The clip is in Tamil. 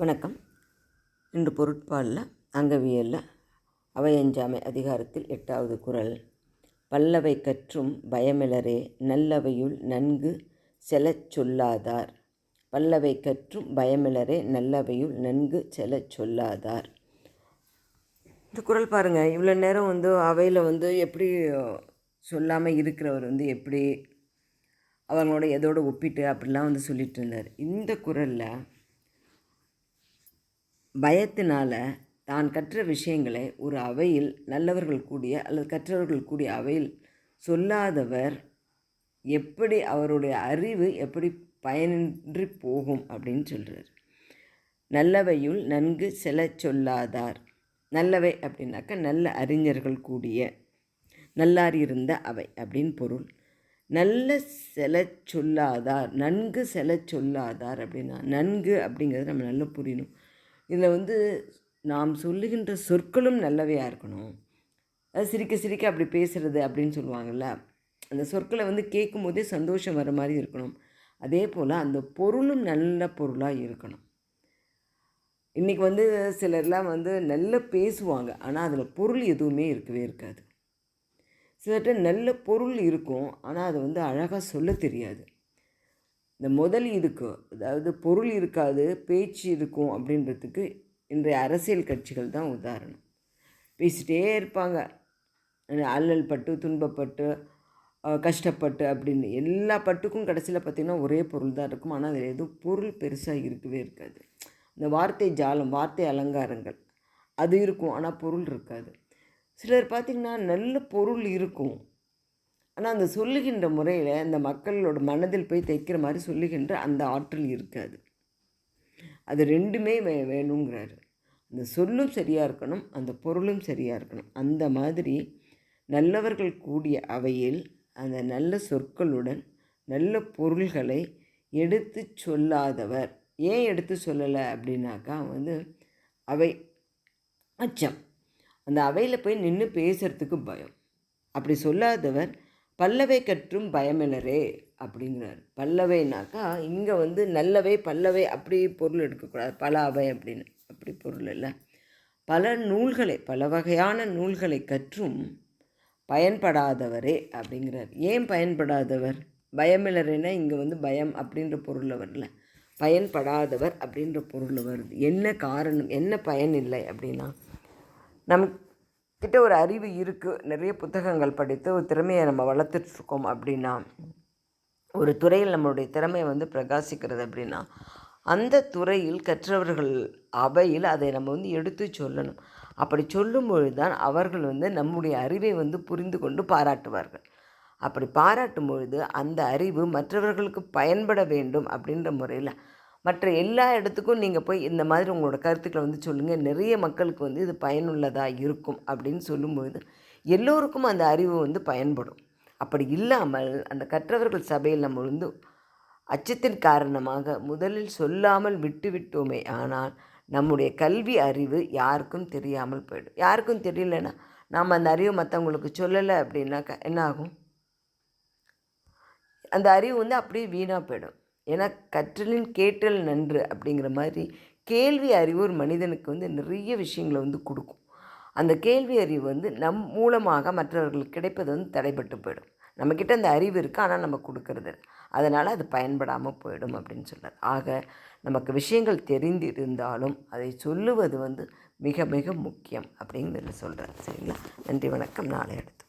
வணக்கம். இன்று பொருட்பாலில் அங்கவியலில் அவையஞ்சாமை அதிகாரத்தில் எட்டாவது குறள் பல்லவை கற்றும் பயமிலரே நல்லவையுள் நன்கு செலச் சொல்லாதார். பல்லவை கற்றும் பயமிலரே நல்லவையுள் நன்கு செலச் சொல்லாதார். இந்த குறள் பாருங்கள் இவ்வளோ நேரம் வந்து அவையில் வந்து எப்படி சொல்லாமல் இருக்கிறவர் வந்து எப்படி அவங்களோட எதோடு ஒப்பிட்டு அப்படிலாம் வந்து சொல்லிட்டு இருந்தார். இந்த குறளில் பயத்தினால் தான் கற்ற விஷயங்களை ஒரு அவையில் நல்லவர்கள் கூடிய அல்லது கற்றவர்கள் கூடிய அவையில் சொல்லாதவர் எப்படி அவருடைய அறிவு எப்படி பயனின்றி போகும் அப்படின்னு சொல்கிறார் நல்லவையுள் நன்கு செல சொல்லாதார். நல்லவை அப்படின்னாக்கா நல்ல அறிஞர்கள் கூடிய நல்லார் இருந்த அவை அப்படின்னு பொருள். நல்ல செல சொல்லாதார் நன்கு செல சொல்லாதார் அப்படின்னா நன்கு அப்படிங்கிறது நம்ம நல்லா புரியணும். இதில் வந்து நாம் சொல்லுகின்ற சொற்களும் நல்லவையாக இருக்கணும். அது சிரிக்க சிரிக்க அப்படி பேசுகிறது அப்படின்னு சொல்லுவாங்கள்ல அந்த சொற்களை வந்து கேட்கும் போதே சந்தோஷம் வர மாதிரி இருக்கணும். அதே போல் அந்த பொருளும் நல்ல பொருளாக இருக்கணும். இன்றைக்கி வந்து சிலர்லாம் வந்து நல்லா பேசுவாங்க ஆனால் அதில் பொருள் எதுவுமே இருக்கவே இருக்காது. சிலர்கிட்ட நல்ல பொருள் இருக்கும் ஆனால் அதை வந்து அழகாக சொல்ல தெரியாது. இந்த முதல் இதுக்கு அதாவது பொருள் இருக்காது பேச்சு இருக்கும் அப்படின்றதுக்கு இன்றைய அரசியல் கட்சிகள் தான் உதாரணம். பேசிகிட்டே இருப்பாங்க. அல்லல் பட்டு துன்பப்பட்டு கஷ்டப்பட்டு அப்படின்னு எல்லா பட்டுக்கும் கடைசியில் பார்த்திங்கன்னா ஒரே பொருள் தான் இருக்கும். ஆனால் அதில் எதுவும் பொருள் பெருசாக இருக்கவே இருக்காது. இந்த வார்த்தை ஜாலம் வார்த்தை அலங்காரங்கள் அது இருக்கும். ஆனால் பொருள் இருக்காது. சிலர் பார்த்திங்கன்னா நல்ல பொருள் இருக்கும். ஆனால் அந்த சொல்லுகின்ற முறையில் அந்த மக்களோட மனதில் போய் தைக்கிற மாதிரி சொல்லுகின்ற அந்த ஆற்றல் இருக்காது. அது ரெண்டுமே வே வேணுங்கிறாரு. அந்த சொல்லும் சரியாக இருக்கணும் அந்த பொருளும் சரியாக இருக்கணும். அந்த மாதிரி நல்லவர்கள் கூடிய அவையில் அந்த நல்ல சொற்களுடன் நல்ல பொருள்களை எடுத்து சொல்லாதவர். ஏன் எடுத்து சொல்லலை அப்படின்னாக்கா வந்து அவை அச்சம். அந்த அவையில் போய் நின்று பேசுகிறதுக்கு பயம். அப்படி சொல்லாதவர் பல்லவை கற்றும் பயமிலரே அப்படிங்கிறார். பல்லவைனாக்கா இங்கே வந்து நல்லவை பல்லவை அப்படி பொருள் எடுக்கக்கூடாது. பல அவை அப்படின்னு. அப்படி பொருள் இல்லை. பல நூல்களை பல வகையான நூல்களை கற்றும் பயன்படாதவரே அப்படிங்கிறார். ஏன் பயன்படாதவர்? பயமிலரேனா இங்கே வந்து பயம் அப்படின்ற பொருளில் வரல. பயன்படாதவர் அப்படின்ற பொருளில் வருது. என்ன காரணம்? என்ன பயன் இல்லை அப்படின்னா நம் கிட்ட ஒரு அறிவு இருக்குது நிறைய புத்தகங்கள் படித்து ஒரு திறமையை நம்ம வளர்த்துட்ருக்கோம் அப்படின்னா ஒரு துறையில் நம்மளுடைய திறமையை வந்து பிரகாசிக்கிறது அப்படின்னா அந்த துறையில் கற்றவர்கள் அவையில் அதை நம்ம வந்து எடுத்து சொல்லணும். அப்படி சொல்லும்பொழுது தான் அவர்கள் வந்து நம்முடைய அறிவை வந்து புரிந்து கொண்டு பாராட்டுவார்கள். அப்படி பாராட்டும் பொழுது அந்த அறிவு மற்றவர்களுக்கு பயன்பட வேண்டும் அப்படின்ற முறையில் மற்ற எல்லா இடத்துக்கும் நீங்கள் போய் இந்த மாதிரி உங்களோட கருத்துக்களை வந்து சொல்லுங்கள் நிறைய மக்களுக்கு வந்து இது பயனுள்ளதாக இருக்கும் அப்படின்னு சொல்லும்போது எல்லோருக்கும் அந்த அறிவு வந்து பயன்படும். அப்படி இல்லாமல் அந்த கற்றவர்கள் சபையில் நம்ம வந்து அச்சத்தின் காரணமாக முதலில் சொல்லாமல் விட்டுவிட்டோமே ஆனால் நம்முடைய கல்வி அறிவு யாருக்கும் தெரியாமல் போயிடும். யாருக்கும் தெரியலன்னா நாம் அந்த அறிவை மற்றவங்களுக்கு சொல்லலை அப்படின்னாக்கா என்ன ஆகும்? அந்த அறிவு வந்து அப்படியே வீணாக போயிடும். ஏன்னா கற்றலின் கேட்டல் நன்று அப்படிங்கிற மாதிரி கேள்வி அறிவு ஒரு மனிதனுக்கு வந்து நிறைய விஷயங்களை வந்து கொடுக்கும். அந்த கேள்வி அறிவு வந்து நம் மூலமாக மற்றவர்களுக்கு கிடைப்பது வந்து தடைப்பட்டு போயிடும். நம்மக்கிட்ட அந்த அறிவு இருக்குது ஆனால் நம்ம கொடுக்கறது அதனால் அது பயன்படாமல் போயிடும் அப்படின்னு சொல்கிறார் ஆக நமக்கு விஷயங்கள் தெரிந்திருந்தாலும் அதை சொல்லுவது வந்து மிக மிக முக்கியம் அப்படின்னு சொல்கிறார் சரிங்களா? நன்றி வணக்கம். நாளை அடுத்து